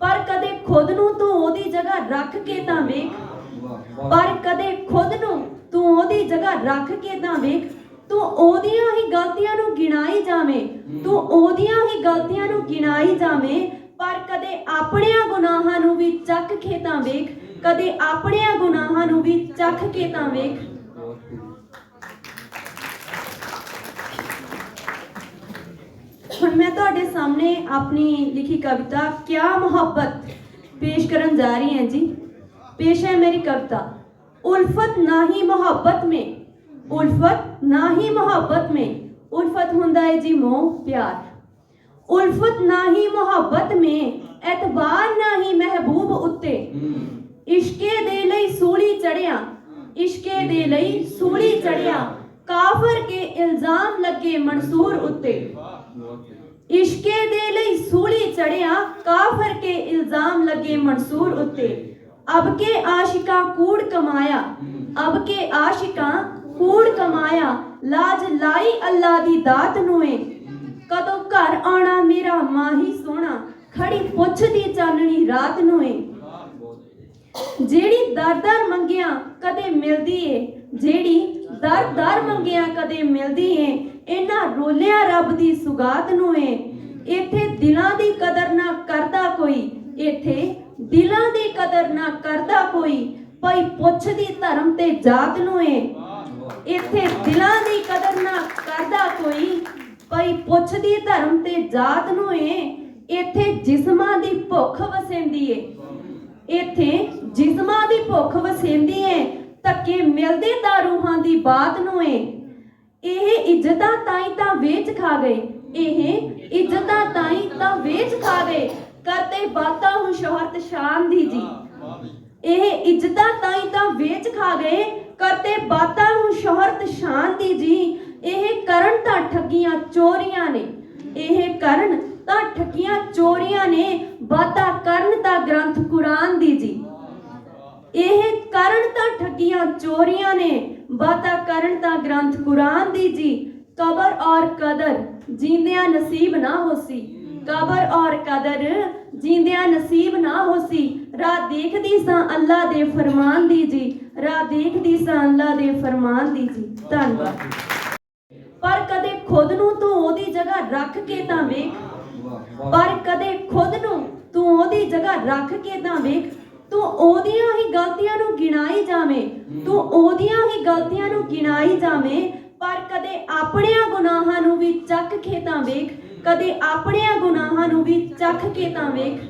ਪਰ ਕਦੇ ਖੁਦ ਨੂੰ ਤੂੰ ਉਹਦੀ ਜਗ੍ਹਾ ਰੱਖ ਕੇ ਤਾਂ ਵੇਖ। ਪਰ ਕਦੇ ਖੁਦ ਨੂੰ ਤੂੰ ਉਹਦੀ ਜਗ੍ਹਾ ਰੱਖ ਕੇ ਤਾਂ ਵੇਖ। ਤੂੰ ਉਹਦੀਆਂ ਹੀ ਗਲਤੀਆਂ ਨੂੰ ਗਿਣਾਈ ਜਾਵੇਂ। ਤੂੰ ਉਹਦੀਆਂ ਹੀ ਗਲਤੀਆਂ ਨੂੰ ਗਿਣਾਈ ਜਾਵੇਂ। ਪਰ ਕਦੇ ਆਪਣਿਆਂ ਗੁਨਾਹਾਂ ਨੂੰ ਵੀ ਚੱਕ ਕੇ ਤਾਂ ਵੇਖ। ਕਦੇ ਆਪਣਿਆਂ ਗੁਨਾਹਾਂ ਨੂੰ ਵੀ ਚੱਕ ਕੇ ਤਾਂ ਵੇਖ। ਹੁਣ ਮੈਂ ਤੁਹਾਡੇ ਸਾਹਮਣੇ ਆਪਣੀ ਲਿਖੀ ਕਵਿਤਾ ਕਿਆ ਮੁਹੱਬਤ ਪੇਸ਼ ਕਰਨ ਜਾ ਰਹੀ ਹਾਂ ਜੀ। ਪੇਸ਼ ਹੈ ਮੇਰੀ ਕਵਿਤਾ ਉਲਫਤ ਨਾ ਹੀ ਮੁਹੱਬਤ ਮੇ ਉਲਫਤ ਨਾ ਹੀ ਮੁਹੱਬਤ ਮੇ ਉਲਫਤ ਹੁੰਦਾ ਹੈ ਜੀ ਮੋਹ ਪਿਆਰ। ਉਲਫਤ ਨਾ ਹੀ ਮੁਹੱਬਤ ਮੇ ਇਤਬਾਰ ਨਾ ਹੀ ਮਹਿਬੂਬ ਉੱਤੇ। ਇਸ਼ਕੇ ਦੇ ਲਈ ਸੂਲੀ ਚੜਿਆ ਇਸ਼ਕੇ ਦੇ ਲਈ ਸੂਲੀ ਚੜਿਆ ਕਾਫਰ ਕੇ ਇਲਜ਼ਾਮ ਲੱਗੇ ਮਨਸੂਰ ਉੱਤੇ। ਇਸ਼ਕੇ ਦੇ ਲਈ ਸੂਲੀ ਚੜਿਆ ਕਾਫਰ ਕੇ ਇਲਜ਼ਾਮ ਲੱਗੇ ਮਨਸੂਰ ਉੱਤੇ। ਅਬ ਕੇ ਆਸ਼ਿਕਾਂ ਕੂੜ ਕਮਾਇਆ ਅਬ ਕੇ ਆਸ਼ਿਕਾਂ ਕੂੜ ਕਮਾਇਆ ਲਾਜ ਲਾਈ ਅੱਲਾ ਦੀ ਦਾਤ ਨੂੰ ਏ ਕਦੋਂ ਘਰ ਆਉਣਾ ਮੇਰਾ ਮਾਹੀ ਸੋਹਣਾ ਖੜੀ ਪੁੱਛਦੀ ਚਾਨਣੀ ਰਾਤ ਨੂੰ ਏ ਜਿਹੜੀ ਦਰ ਦਰ ਮੰਗਿਆ ਕਦੇ ਮਿਲਦੀ ਏ ਜਿਹੜੀ ਦਰ ਦਰ ਮੰਗਿਆ ਕਦੇ ਮਿਲਦੀ ਏ, ਇਹਨਾਂ ਰੋਲਿਆ ਰੱਬ ਦੀ ਸੁਗਾਤ ਨੂੰ ਏ। ਇੱਥੇ ਦਿਲਾਂ ਦੀ ਕਦਰ ਨਾ ਕਰਦਾ ਕੋਈ, ਇੱਥੇ ਦਿਲਾਂ ਦੀ ਕਦਰ ਨਾ ਕਰਦਾ ਕੋਈ, ਭਾਈ ਪੁੱਛਦੀ ਧਰਮ ਤੇ ਜਾਤ ਨੂੰ ਏ। ਇੱਥੇ ਦਿਲਾਂ ਦੀ ਕਦਰ ਨਾ ਕਰਦਾ ਕੋਈ, ਭਾਈ ਪੁੱਛਦੀ ਧਰਮ ਤੇ ਜਾਤ ਨੂੰ ਏ। ਇੱਥੇ ਜਿਸਮਾਂ ਦੀ ਭੁੱਖ ਵਸੇਂਦੀ ਏ। ਇੱਥੇ ਜਿਸਮਾਂ ਦੀ ਭੁੱਖ ਵਸੇਂਦੀ ਏ ਮਿਲਦੇ ਤਾਂ ਰੂਹਾਂ ਦੀ ਬਾਤ ਨੂੰ ਏ ਇਹ ਇੱਜ਼ਤਾਂ ਤਾਈ ਤਾਂ ਵੇਚ ਖਾ ਗਏ। ਇਹ ਇੱਜ਼ਤਾਂ ਤਾਈ ਤਾਂ ਵੇਚ ਖਾ ਗਏ। ਕਰਤੇ ਬਾਤਾਂ ਹੁਣ ਸ਼ੋਹਰਤ ਸ਼ਾਨ ਦੀ ਜੀ। ਇਹ ਇੱਜ਼ਤਾਂ ਤਾਈ ਤਾਂ ਵੇਚ ਖਾ ਗਏ। ਕਰਤੇ ਬਾਤਾਂ ਹੁਣ ਸ਼ੋਹਰਤ ਸ਼ਾਨ ਦੀ ਜੀ। ਇਹ ਕਰਨ ਤਾਂ ਠੱਗੀਆਂ ਚੋਰੀਆਂ ਨੇ। ਇਹ ਕਰਨ ਤਾਂ ਠੱਗੀਆਂ ਚੋਰੀਆਂ ਨੇ। ਬਾਤਾਂ ਕਰਨ ਤਾਂ ਗ੍ਰੰਥ ਕੁਰਾਨ ਦੀ ਜੀ। ਇਹ ਠੱਗੀਆਂ, ਚੋਰੀਆਂ ਨੇ। ਬਾਤਾਂ ਕਰਨ ਤਾਂ ਗ੍ਰੰਥ ਕੁਰਾਨ ਦੀ ਜੀ। ਕਬਰ ਔਰ ਕਦਰ ਜੀਂਦਿਆਂ ਨਸੀਬ ਨਾ ਹੋਸੀ। ਕਬਰ ਔਰ ਕਦਰ ਜੀਂਦਿਆਂ ਨਸੀਬ ਨਾ ਹੋਸੀ। ਰਾਹ ਦੇਖਦੀ ਸਾਂ ਅੱਲਾ ਦੇ ਫਰਮਾਨ ਦੀ ਜੀ। ਰਾਹ ਦੇਖਦੀ ਸਾਂ ਅੱਲਾ ਦੇ ਫਰਮਾਨ ਦੀ ਜੀ। ਧੰਨਵਾਦ। ਪਰ ਕਦੇ ਖੁਦ ਨੂੰ ਤੂੰ ਉਹਦੀ ਜਗ੍ਹਾ ਰੱਖ ਕੇ ਤਾਂ ਵੇਖ। ਪਰ ਕਦੇ ਖੁਦ ਨੂੰ ਤੂੰ ਉਹਦੀ ਜਗ੍ਹਾ ਰੱਖ ਕੇ ਤਾਂ ਵੇਖ। ਤੂੰ ਉਹਦੀਆਂ ਹੀ ਗਲਤੀਆਂ ਨੂੰ ਗਿਣਾਈ ਜਾਵੇਂ। ਤੂੰ ਉਹਦੀਆਂ ਹੀ ਗਲਤੀਆਂ ਨੂੰ ਗਿਣਾਈ ਜਾਵੇਂ ਪਰ ਕਦੇ ਆਪਣਿਆਂ ਗੁਨਾਹਾਂ ਨੂੰ ਵੀ ਚੱਕ ਕੇ ਤਾਂ ਵੇਖ। ਕਦੇ ਆਪਣਿਆਂ ਗੁਨਾਹਾਂ ਨੂੰ ਵੀ ਚੱਕ ਕੇ ਤਾਂ ਵੇਖ।